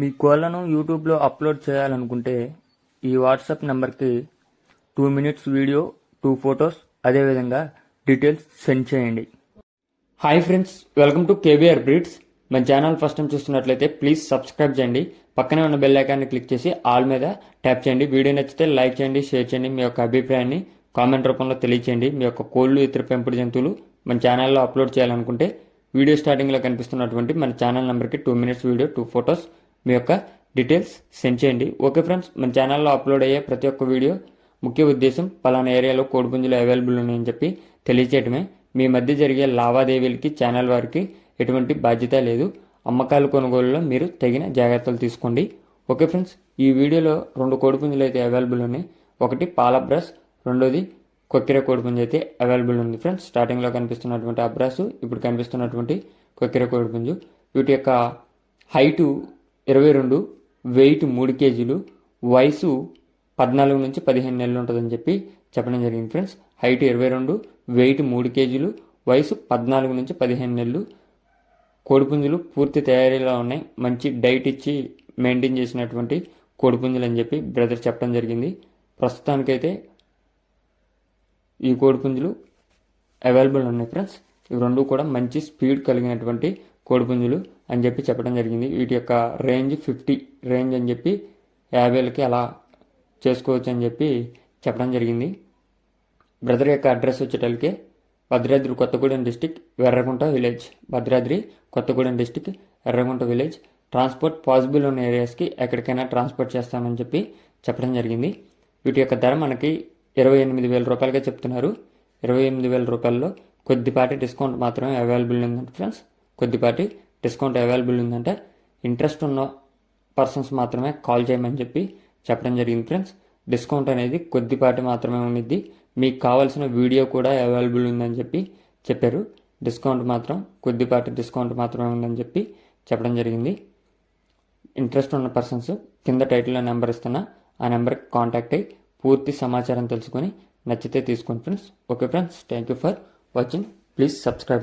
మీ కోళ్ళను యూట్యూబ్లో అప్లోడ్ చేయాలనుకుంటే ఈ వాట్సాప్ నెంబర్కి two minutes video two photos అదేవిధంగా డీటెయిల్స్ సెండ్ చేయండి. Hi friends welcome to KVR breeds. మన ఛానల్ ఫస్ట్ టైం చూస్తున్నట్లయితే ప్లీజ్ సబ్స్క్రైబ్ చేయండి. పక్కనే ఉన్న బెల్ ఐకాన్ని క్లిక్ చేసి ఆల్ మీద ట్యాప్ చేయండి. వీడియో నచ్చితే లైక్ చేయండి షేర్ చేయండి. మీ యొక్క అభిప్రాయాన్ని కామెంట్ రూపంలో తెలియచేయండి. మీ యొక్క కోళ్ళు ఇతర పెంపుడు జంతువులు మన ఛానల్లో అప్లోడ్ చేయాలనుకుంటే వీడియో స్టార్టింగ్లో కనిపిస్తున్నటువంటి మన ఛానల్ నెంబర్కి two minutes video two photos మీ యొక్క డీటెయిల్స్ సెండ్ చేయండి. ఓకే ఫ్రెండ్స్ మన ఛానల్లో అప్లోడ్ అయ్యే ప్రతి ఒక్క వీడియో ముఖ్య ఉద్దేశం పలానా ఏరియాలో కోడిపుంజులు అవైలబుల్ ఉన్నాయని చెప్పి తెలియచేయటమే. మీ మధ్య జరిగే లావాదేవీలకి ఛానల్ వారికి ఎటువంటి బాధ్యత లేదు. అమ్మకాలు కొనుగోలులో మీరు తగిన జాగ్రత్తలు తీసుకోండి. ఓకే ఫ్రెండ్స్ ఈ వీడియోలో రెండు కోడిపుంజులు అయితే అవైలబుల్ ఉన్నాయి. ఒకటి పాల బ్రష్ రెండోది కొక్కిర కోడిపుంజు అయితే అవైలబుల్ ఉంది. ఫ్రెండ్స్ స్టార్టింగ్లో కనిపిస్తున్నటువంటి అబ్రాసు ఇప్పుడు కనిపిస్తున్నటువంటి కొక్కిర కోడిపుంజు. వీటి యొక్క హైటు ఇరవై రెండు వెయిట్ మూడు కేజీలు వయసు పద్నాలుగు నుంచి పదిహేను నెలలు ఉంటుందని చెప్పి చెప్పడం జరిగింది ఫ్రెండ్స్. హైట్ ఇరవై రెండు వెయిట్ మూడు కేజీలు వయసు పద్నాలుగు నుంచి పదిహేను నెలలు. కోడిపుంజులు పూర్తి తయారీలో ఉన్నాయి. మంచి డైట్ ఇచ్చి మెయింటైన్ చేసినటువంటి కోడిపుంజులు అని చెప్పి బ్రదర్ చెప్పడం జరిగింది. ప్రస్తుతానికైతే ఈ కోడిపుంజులు అవైలబుల్ ఉన్నాయి ఫ్రెండ్స్. ఇవి రెండు కూడా మంచి స్పీడ్ కలిగినటువంటి కోడిపుంజులు. అని చెప్పి చెప్పడం జరిగింది. వీటి యొక్క రేంజ్ ఫిఫ్టీ రేంజ్ అని చెప్పి యాభైలకి అలా చేసుకోవచ్చు అని చెప్పి చెప్పడం జరిగింది. బ్రదర్ యొక్క address వచ్చేటలకి Bhadradri Kothagudem district Erragunta village Bhadradri Kothagudem district Erragunta village transport possible ఉన్న ఏరియాస్కి ఎక్కడికైనా ట్రాన్స్పోర్ట్ చేస్తామని చెప్పి చెప్పడం జరిగింది. వీటి యొక్క ధర మనకి ఇరవై ఎనిమిది వేల రూపాయలుగా చెప్తున్నారు. ఇరవై ఎనిమిది వేల రూపాయల్లో కొద్దిపాటి డిస్కౌంట్ మాత్రమే అవైలబుల్ ఉందండి ఫ్రెండ్స్ కొద్దిపాటి డిస్కౌంట్ అవైలబుల్ ఉందంటే ఇంట్రెస్ట్ ఉన్న పర్సన్స్ మాత్రమే కాల్ చేయమని చెప్పి చెప్పడం జరిగింది ఫ్రెండ్స్. డిస్కౌంట్ అనేది కొద్దిపాటి మాత్రమే ఉండిద్ది. మీకు కావాల్సిన వీడియో కూడా అవైలబుల్ ఉందని చెప్పి చెప్పారు. డిస్కౌంట్ మాత్రం కొద్దిపాటి డిస్కౌంట్ మాత్రమే ఉందని చెప్పి చెప్పడం జరిగింది. ఇంట్రెస్ట్ ఉన్న పర్సన్స్ కింద టైటిల్లో నెంబర్ ఇస్తున్నా ఆ నెంబర్కి కాంటాక్ట్ అయ్యి పూర్తి సమాచారం తెలుసుకొని నచ్చితే తీసుకోండి friends. Okay friends thank you for watching. Please subscribe